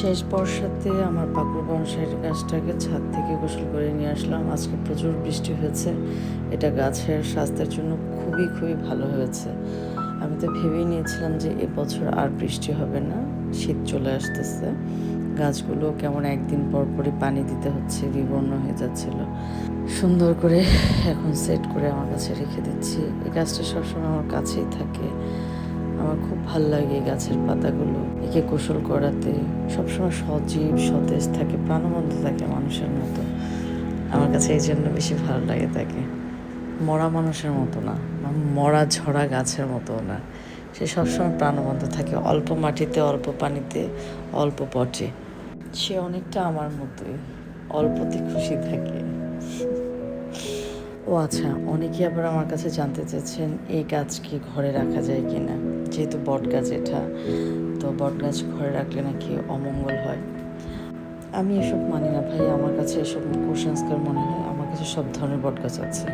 শেষ বর্ষাতে আমার পাকুর বনসাইয়ের গাছটাকে ছাদ থেকে গোসল করে নিয়ে আসলাম। আজকে প্রচুর বৃষ্টি হয়েছে। এটা গাছের স্বাস্থ্যের জন্য খুবই খুবই ভালো হয়েছে। আমি তো ভেবেই নিয়েছিলাম যে এবছর আর বৃষ্টি হবে না, শীত চলে আসতেছে। গাছগুলো কেমন একদিন পর পরই পানি দিতে হচ্ছে, বিবর্ণ হয়ে যাচ্ছিল। সুন্দর করে এখন সেট করে আমার কাছে রেখে দিচ্ছি। এই গাছটা সবসময় আমার কাছেই থাকে। আমার খুব ভালো লাগে গাছের পাতাগুলো, একে গোসল করাতে। সবসময় সজীব, সতেজ থাকে, প্রাণবন্ত থাকে মানুষের মতো। আমার কাছে এই জন্য বেশি ভালো লাগে তাকে। মরা মানুষের মতো না মরা ঝরা গাছের মতো না। সে সবসময় প্রাণবন্ত থাকে, অল্প মাটিতে, অল্প পানিতে, অল্প পটে সে অনেকটা আমার মতোই, অল্পতে খুশি থাকে। ও আচ্ছা অনেকে আবার আমার কাছে জানতে চাচ্ছেন এই গাছ কি ঘরে রাখা যায় কি না যেহেতু বট গাছ এটা, তো বট গাছ ঘরে রাখলে নাকি অমঙ্গল হয়। আমি এসব মানি না ভাই, আমার কাছে এসব কুসংস্কার মনে হয়, আমার কাছে সব ধরনের বট গাছ আছে।